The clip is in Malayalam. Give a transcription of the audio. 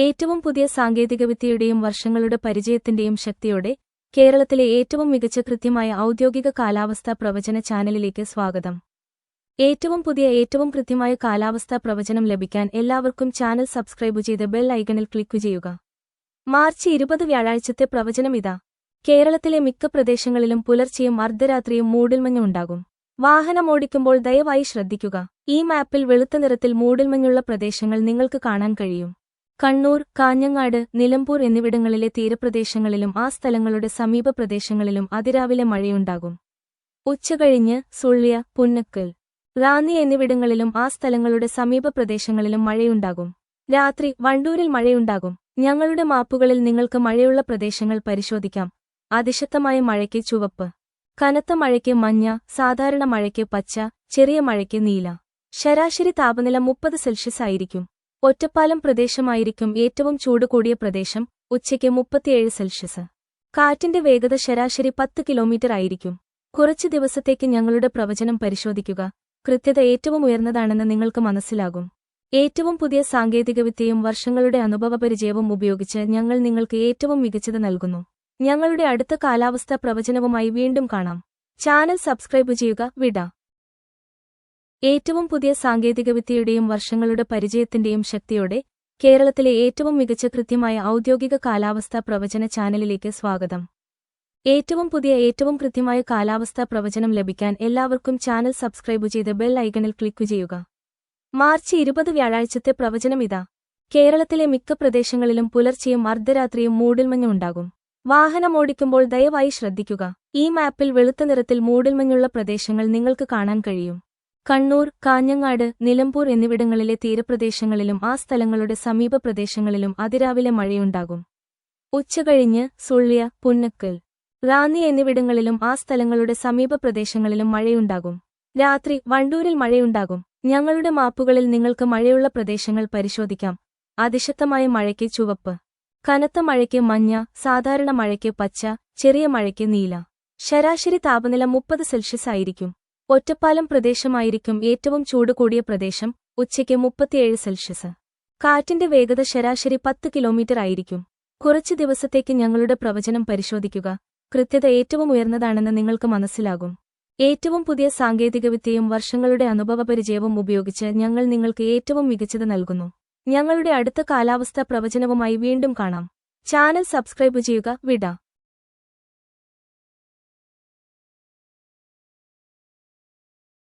ഏറ്റവും പുതിയ സാങ്കേതികവിദ്യയുടെയും വർഷങ്ങളുടെ പരിചയത്തിന്റെയും ശക്തിയോടെ കേരളത്തിലെ ഏറ്റവും മികച്ച കൃത്യമായ ഔദ്യോഗിക കാലാവസ്ഥാ പ്രവചന ചാനലിലേക്ക് സ്വാഗതം. ഏറ്റവും പുതിയ ഏറ്റവും കൃത്യമായ കാലാവസ്ഥാ പ്രവചനം ലഭിക്കാൻ എല്ലാവർക്കും ചാനൽ സബ്സ്ക്രൈബ് ചെയ്ത് ബെൽ ഐക്കണിൽ ക്ലിക്ക് ചെയ്യുക. മാർച്ച് ഇരുപത് വ്യാഴാഴ്ചത്തെ പ്രവചനം ഇതാ. കേരളത്തിലെ മിക്ക പ്രദേശങ്ങളിലും പുലർച്ചെയും അർദ്ധരാത്രിയും മൂടിൽമഞ്ഞുണ്ടാകും. വാഹനമോടിക്കുമ്പോൾ ദയവായി ശ്രദ്ധിക്കുക. ഈ മാപ്പിൽ വെളുത്ത നിറത്തിൽ മൂടിൽമഞ്ഞുള്ള പ്രദേശങ്ങൾ നിങ്ങൾക്ക് കാണാൻ കഴിയും. കണ്ണൂർ കാഞ്ഞങ്ങാട് നിലമ്പൂർ എന്നിവിടങ്ങളിലെ തീരപ്രദേശങ്ങളിലും ആ സ്ഥലങ്ങളുടെ സമീപ പ്രദേശങ്ങളിലും അതിരാവിലെ മഴയുണ്ടാകും. ഉച്ചകഴിഞ്ഞ് സുള്ളിയ പുന്നക്കൽ റാന്നി എന്നിവിടങ്ങളിലും ആ സ്ഥലങ്ങളുടെ സമീപ പ്രദേശങ്ങളിലും മഴയുണ്ടാകും. രാത്രി വണ്ടൂരിൽ മഴയുണ്ടാകും. ഞങ്ങളുടെ മാപ്പുകളിൽ നിങ്ങൾക്ക് മഴയുള്ള പ്രദേശങ്ങൾ പരിശോധിക്കാം. അതിശക്തമായ മഴയ്ക്ക് ചുവപ്പ് കനത്ത മഴയ്ക്ക് മഞ്ഞ സാധാരണ മഴയ്ക്ക് പച്ച ചെറിയ മഴയ്ക്ക് നീല. ശരാശരി താപനില മുപ്പത് സെൽഷ്യസ് ആയിരിക്കും. ഒറ്റപ്പാലം പ്രദേശമായിരിക്കും ഏറ്റവും ചൂട് കൂടിയ പ്രദേശം ഉച്ചയ്ക്ക് മുപ്പത്തിയേഴ് സെൽഷ്യസ്. കാറ്റിന്റെ വേഗത ശരാശരി പത്ത് കിലോമീറ്റർ ആയിരിക്കും. കുറച്ച് ദിവസത്തേക്ക് ഞങ്ങളുടെ പ്രവചനം പരിശോധിക്കുക. കൃത്യത ഏറ്റവും ഉയർന്നതാണെന്ന് നിങ്ങൾക്ക് മനസ്സിലാകും. ഏറ്റവും പുതിയ സാങ്കേതികവിദ്യയും വർഷങ്ങളുടെ അനുഭവപരിചയവും ഉപയോഗിച്ച് ഞങ്ങൾ നിങ്ങൾക്ക് ഏറ്റവും മികച്ചത് നൽകുന്നു. ഞങ്ങളുടെ അടുത്ത കാലാവസ്ഥാ പ്രവചനവുമായി വീണ്ടും കാണാം. ചാനൽ സബ്സ്ക്രൈബ് ചെയ്യുക. വിട. ഏറ്റവും പുതിയ സാങ്കേതികവിദ്യയുടെയും വർഷങ്ങളുടെ പരിചയത്തിന്റെയും ശക്തിയോടെ കേരളത്തിലെ ഏറ്റവും മികച്ച കൃത്യമായ ഔദ്യോഗിക കാലാവസ്ഥാ പ്രവചന ചാനലിലേക്ക് സ്വാഗതം. ഏറ്റവും പുതിയ ഏറ്റവും കൃത്യമായ കാലാവസ്ഥാ പ്രവചനം ലഭിക്കാൻ എല്ലാവർക്കും ചാനൽ സബ്സ്ക്രൈബ് ചെയ്ത് ബെൽ ഐക്കണിൽ ക്ലിക്ക് ചെയ്യുക. മാർച്ച് ഇരുപത് വ്യാഴാഴ്ചത്തെ പ്രവചനം ഇതാ. കേരളത്തിലെ മിക്ക പ്രദേശങ്ങളിലും പുലർച്ചെയും അർദ്ധരാത്രിയും മൂടിൽമഞ്ഞ് ഉണ്ടാകും. വാഹനമോടിക്കുമ്പോൾ ദയവായി ശ്രദ്ധിക്കുക. ഈ മാപ്പിൽ വെളുത്ത നിറത്തിൽ മൂടിൽമഞ്ഞുള്ള പ്രദേശങ്ങൾ നിങ്ങൾക്ക് കാണാൻ കഴിയും. കണ്ണൂർ കാഞ്ഞങ്ങാട് നിലമ്പൂർ എന്നിവിടങ്ങളിലെ തീരപ്രദേശങ്ങളിലും ആ സ്ഥലങ്ങളുടെ സമീപ പ്രദേശങ്ങളിലും അതിരാവിലെ മഴയുണ്ടാകും. ഉച്ചകഴിഞ്ഞ് സുള്ളിയ പുന്നക്കൽ റാന്നി എന്നിവിടങ്ങളിലും ആ സ്ഥലങ്ങളുടെ സമീപ പ്രദേശങ്ങളിലും മഴയുണ്ടാകും. രാത്രി വണ്ടൂരിൽ മഴയുണ്ടാകും. ഞങ്ങളുടെ മാപ്പുകളിൽ നിങ്ങൾക്ക് മഴയുള്ള പ്രദേശങ്ങൾ പരിശോധിക്കാം. അതിശക്തമായ മഴയ്ക്ക് ചുവപ്പ് കനത്ത മഴയ്ക്ക് മഞ്ഞ സാധാരണ മഴയ്ക്ക് പച്ച ചെറിയ മഴയ്ക്ക് നീല. ശരാശരി താപനില മുപ്പത് സെൽഷ്യസ് ആയിരിക്കും. ഒറ്റപ്പാലം പ്രദേശമായിരിക്കും ഏറ്റവും ചൂട് കൂടിയ പ്രദേശം ഉച്ചയ്ക്ക് മുപ്പത്തിയേഴ് സെൽഷ്യസ്. കാറ്റിന്റെ വേഗത ശരാശരി പത്ത് കിലോമീറ്റർ ആയിരിക്കും. കുറച്ചു ദിവസത്തേക്ക് ഞങ്ങളുടെ പ്രവചനം പരിശോധിക്കുക. കൃത്യത ഏറ്റവും ഉയർന്നതാണെന്ന് നിങ്ങൾക്ക് മനസ്സിലാകും. ഏറ്റവും പുതിയ സാങ്കേതികവിദ്യയും വർഷങ്ങളുടെ അനുഭവപരിചയവും ഉപയോഗിച്ച് ഞങ്ങൾ നിങ്ങൾക്ക് ഏറ്റവും മികച്ചത് നൽകുന്നു. ഞങ്ങളുടെ അടുത്ത കാലാവസ്ഥാ പ്രവചനവുമായി വീണ്ടും കാണാം. ചാനൽ സബ്സ്ക്രൈബ് ചെയ്യുക. വിട.